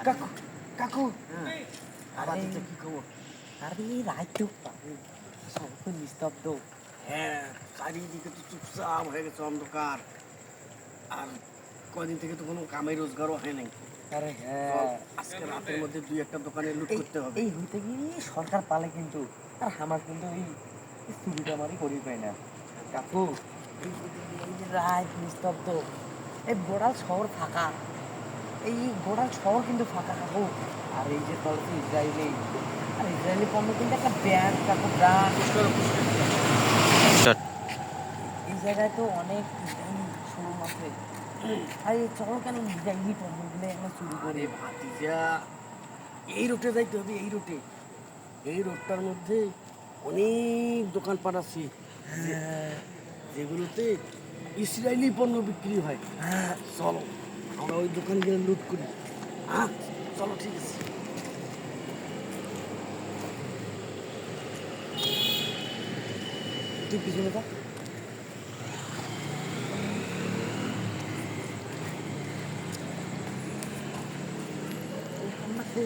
কাকু কাকু আবার আরে। দিতে কি খবর আরে রাইতো সব তো নিস্তব্ধ হ্যাঁ চারিদিকে তো চুপচাপ হয়ে গেছে অন্ধকার আর কদিন থেকে তো কোনো কামে রোজগারও হয় নাই আরে চল, হ্যাঁ আজকে রাতের মধ্যে দুই একটা দোকানে লুট করতে হবে এই হইতে গিয়ে সরকার পালে কিন্তু আর আমার কিন্তু এই এই চুরিটা আমারই করি পাই না কাকু রাত নিস্তব্ধ এই বোড়াল শহর ফাঁকা এই বোড়াল শহর কিন্তু ফাঁকা কাকু আর এই যে তলতে ইসরায়েলি আর ইসরায়েলি পণ্য কিন্তু একটা ব্যান্ড কাকু ব্রান্ড এই জায়গায় তো অনেক শোরুম আছে। আরে চলো কেন ইসরায়েলি পণ্যগুলো আমরা চুরি করি? ভাতিজা এই রোডে যাইতে হবে এই রোডে এই রোডটার মধ্যে অনেক দোকানপাট আছে। যেগুলোতে ইসরায়েলি পণ্য বিক্রি হয়। হ্যাঁ। চলো। আমরা ওই দোকান গিয়ে লুট করি। হ্যাঁ চলো ঠিক আছে। তুই পিছনে থাক। তো